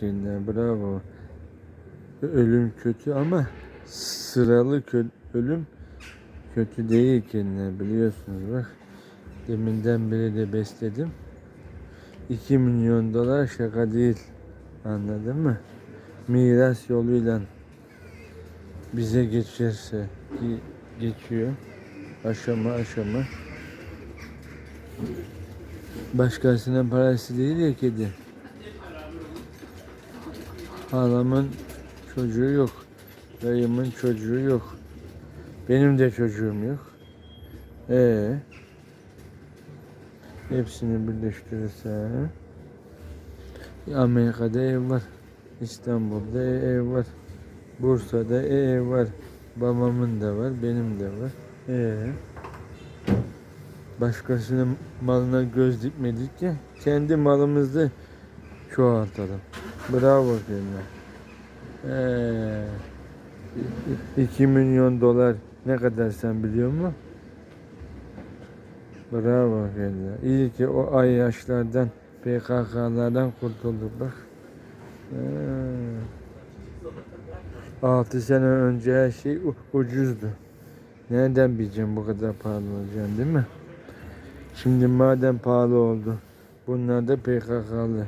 kendine bravo. Ölüm kötü ama sıralı kö- ölüm kötü değil kendine biliyorsunuz bak. Deminden beri de besledim. 2 milyon dolar şaka değil. Anladın mı? Miras yoluyla bize geçerse ki geçiyor. Aşama aşama. Başkasının parası değil ya kedi. Halamın çocuğu yok. Dayımın çocuğu yok. Benim de çocuğum yok. Ee, hepsini birleştirirse Amerika'da ev var. İstanbul'da ev var. Bursa'da ev var. Babamın da var, benim de var. Ee, başkasının malına göz dikmedik ki kendi malımızı çoğaltalım. Bravo kendine. Ee, 2 milyon dolar ne kadar sen biliyor musun? Bravo kendine. İyi ki o ay yaşlardan PKK'lardan kurtulduk bak. Ee, 6 sene önce her şey ucuzdu. Nereden bileceğim bu kadar pahalı olacağını değil mi? Şimdi madem pahalı oldu. Bunlar da PKK'lı.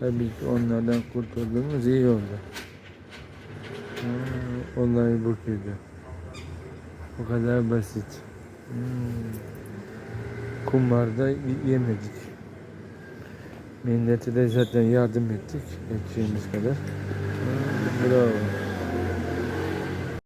Tabii ki onlardan kurtulduğumuz iyi oldu. Ha, olay bu. Bu kadar basit. Hmm. Kumarda yemedik. Millete de zaten yardım ettik. Edeceğimiz kadar. Bravo.